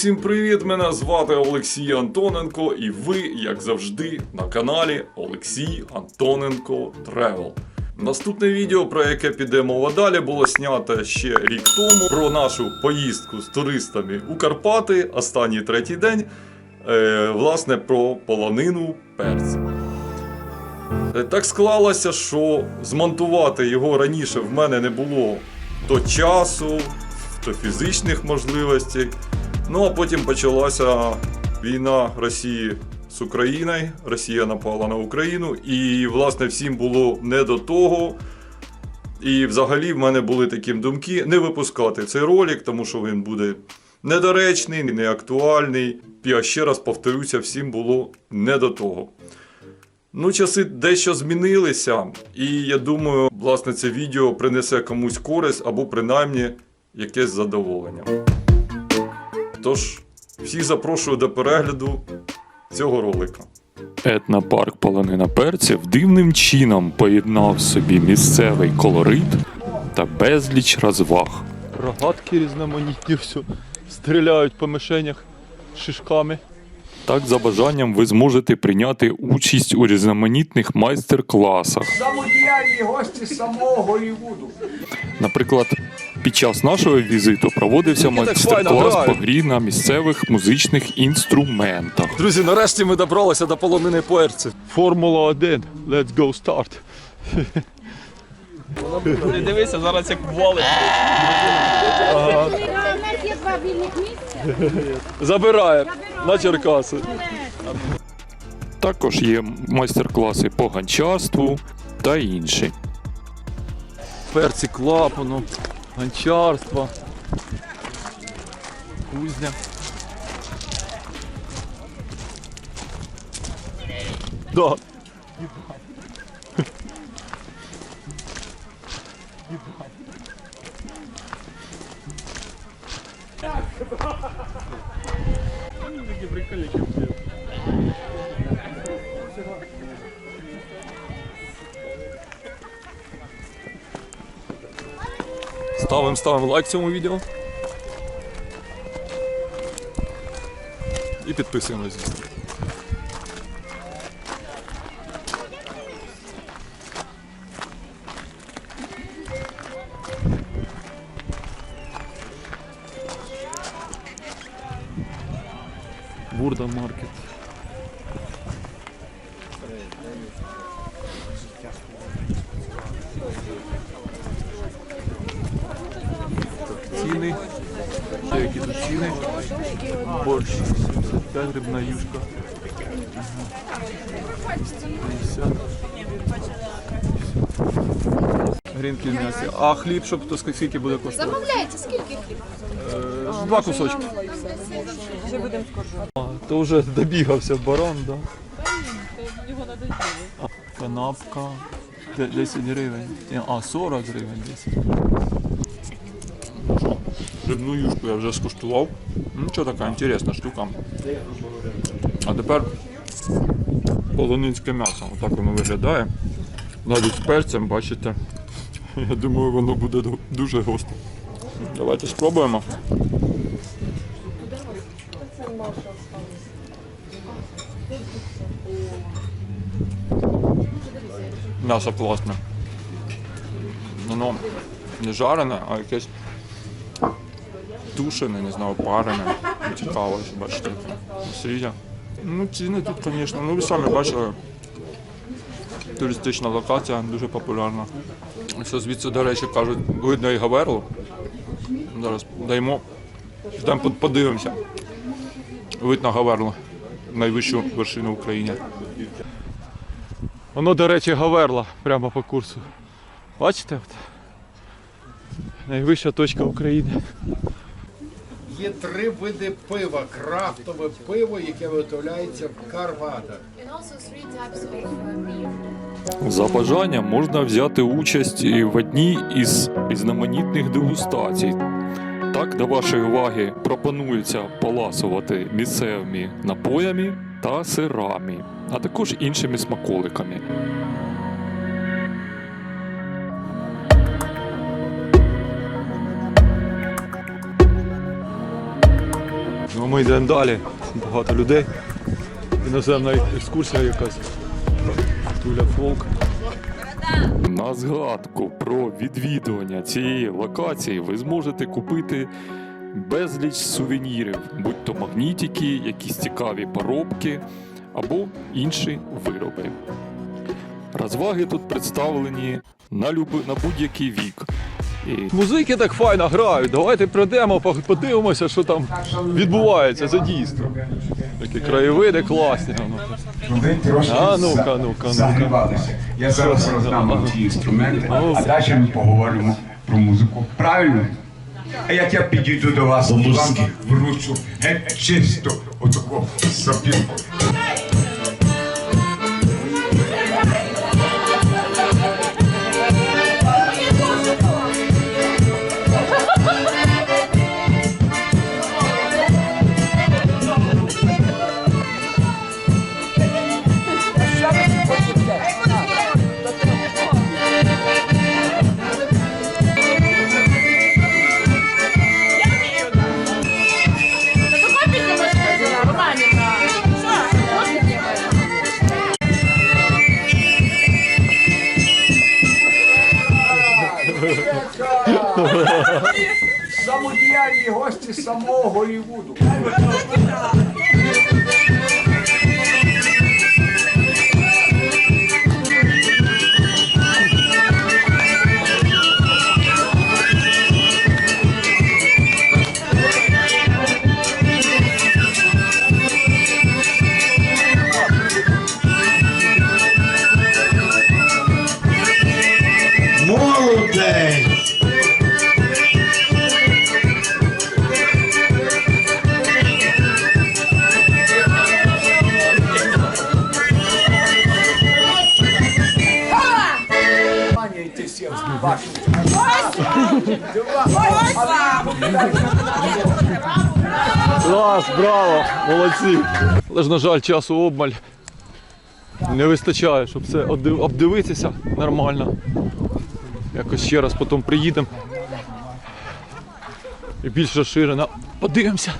усім привіт! Мене звати Олексій Антоненко, і ви, як завжди, на каналі Олексій Антоненко Тревел. Наступне відео, про яке піде мова далі, було знято ще рік тому про нашу поїздку з туристами у Карпати, останній третій день. Е, власне, про полонину перця. Е, Так склалося, що змонтувати його раніше в мене не було то часу, то фізичних можливостей. Ну а потім почалася війна Росії з Україною. Росія напала на Україну, і власне всім було не до того. І взагалі в мене були такі думки не випускати цей ролик, тому що він буде недоречний, неактуальний. Я ще раз повторюся, всім було не до того. Ну, часи дещо змінилися, і я думаю, власне, це відео принесе комусь користь або принаймні якесь задоволення. Тож, всіх запрошую до перегляду цього ролика. Етнопарк полонина перців дивним чином поєднав в собі місцевий колорит та безліч розваг. Рогатки різноманітні, все. Стріляють по мишенях шишками. Так, за бажанням, ви зможете прийняти участь у різноманітних майстер-класах. самодіяльні гості з самого Голлівуду. Наприклад, під час нашого візиту проводився майстер-клас по грі на місцевих музичних інструментах. Друзі, нарешті ми добралися до полонини перців. Формула 1. Let's go start. Дивися, зараз як валить. У нас є два вільних місця. Забирає на Черкаси. Також є майстер-класи по гончарству та інші. Перці клапану, гончарство, кузня. Да. Ставимо, ставимо лайк цьому відео. І підписуємось, звісно. Бурда маркет. Ціни. Ще які тут ціни. Борщ 75 грибна юшка. 50. Грінки в м'ясі. А хліб, щоб то скільки буде коштувати? Замовляйте, скільки хліб? Е, Два кусочки. А, то вже добігався баран, да? Канапка. 10 гривень. А, 40 гривень 10. Рибну юшку я вже скуштував. Ну, що така інтересна штука. А тепер полонинське м'ясо. Отак воно виглядає. Навіть з перцем, бачите. Я думаю, воно буде дуже гостре. Давайте спробуємо. М'ясо класне. Воно не жарене, а якесь тушене, не знаю, парене. Цікаво, бачите. Свіжа. Ну, ціни тут, звісно, ну ви самі бачили. Туристична локація дуже популярна. Що звідси, до речі, кажуть, видно і Гаверлу. Зараз даємо. Там подивимося. Вид на Гаверлу. Найвищу вершину в Україні. Воно, до речі, Гаверла прямо по курсу. Бачите? Найвища точка України. Є три види пива. Крафтове пиво, яке виготовляється в beer. За бажанням можна взяти участь в одній із різноманітних дегустацій. Так, до вашої уваги пропонується поласувати місцевими напоями та сирами, а також іншими смаколиками. Ми йдемо далі. Багато людей. Іноземна екскурсія якась. Туля фолк. На згадку про відвідування цієї локації ви зможете купити безліч сувенірів, будь то магнітики, якісь цікаві поробки або інші вироби. Розваги тут представлені на, будь-який вік. І Музики так файно грають. Давайте прийдемо, подивимося, що там відбувається за дійство. Такі краєвиди класні. ну. А, ну-ка, ну-ка, ну-ка. Я зараз роздам ті інструменти, Ну. а далі ми поговоримо про музику. Правильно? А як я підійду до вас і вам вручу геть чисто отаку сопілку. Самодіяльні гості самого Голлівуду. Клас, браво, молодці. Але ж, на жаль, часу обмаль. Не вистачає, щоб обдив- обдивитися нормально. Якось ще раз потім приїдемо. І більш розширено. Подивимося.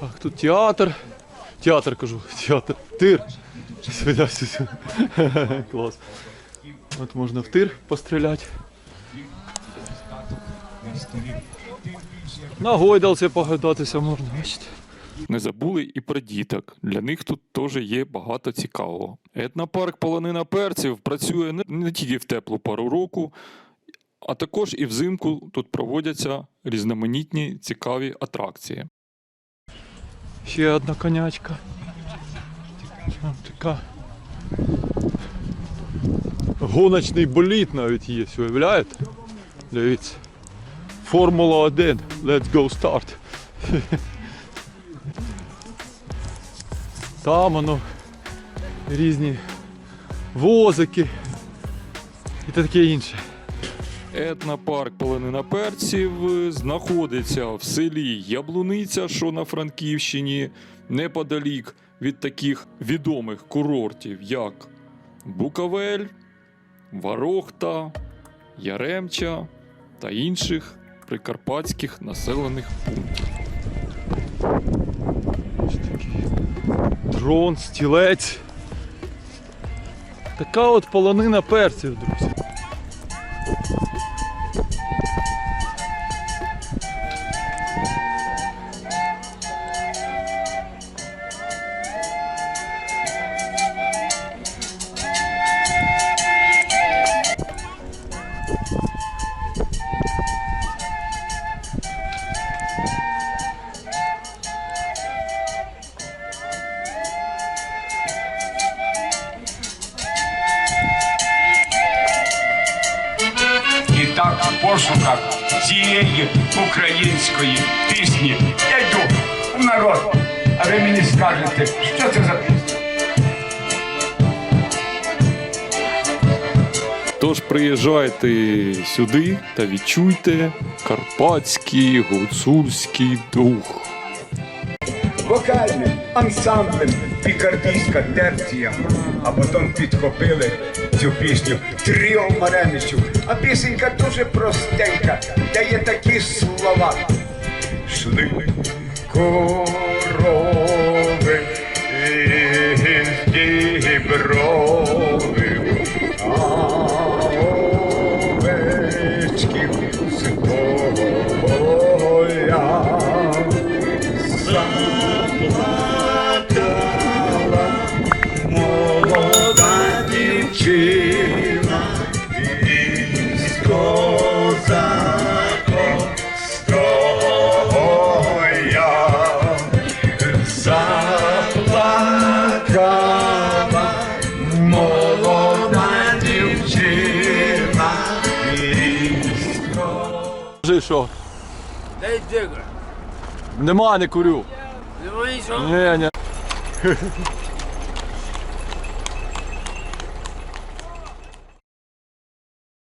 Так, тут театр. Театр кажу, театр. Тир. Клас. От можна в тир постріляти. На гойдалці погадатися можна, бачите. не забули і про діток. Для них тут теж є багато цікавого. Етнопарк Полонина перців працює не, не тільки в теплу пару року, а також і взимку тут проводяться різноманітні цікаві атракції. Ще одна конячка. Така. Гоночний боліт навіть є, уявляєте? Дивіться. Формула 1. Let's go start. Там воно різні возики і таке інше. Етнопарк Полонина перців знаходиться в селі Яблуниця, що на Франківщині, неподалік від таких відомих курортів, як Буковель, Варохта, Яремча та інших прикарпатських населених пунктів. Ось такий дрон, стілець. Така от полонина перців, друзі. Пісні я йду в народ. А ви мені скажете, що це за пісня? Тож приїжджайте сюди та відчуйте карпатський гуцульський дух. вокальним ансамблем пікардійська терція, а потім підхопили цю пісню Тріо Маремичів. А пісенька дуже простенька, дає такі слова. Шли Дзига. Нема, не курю. Нема нічого. Ні, ні.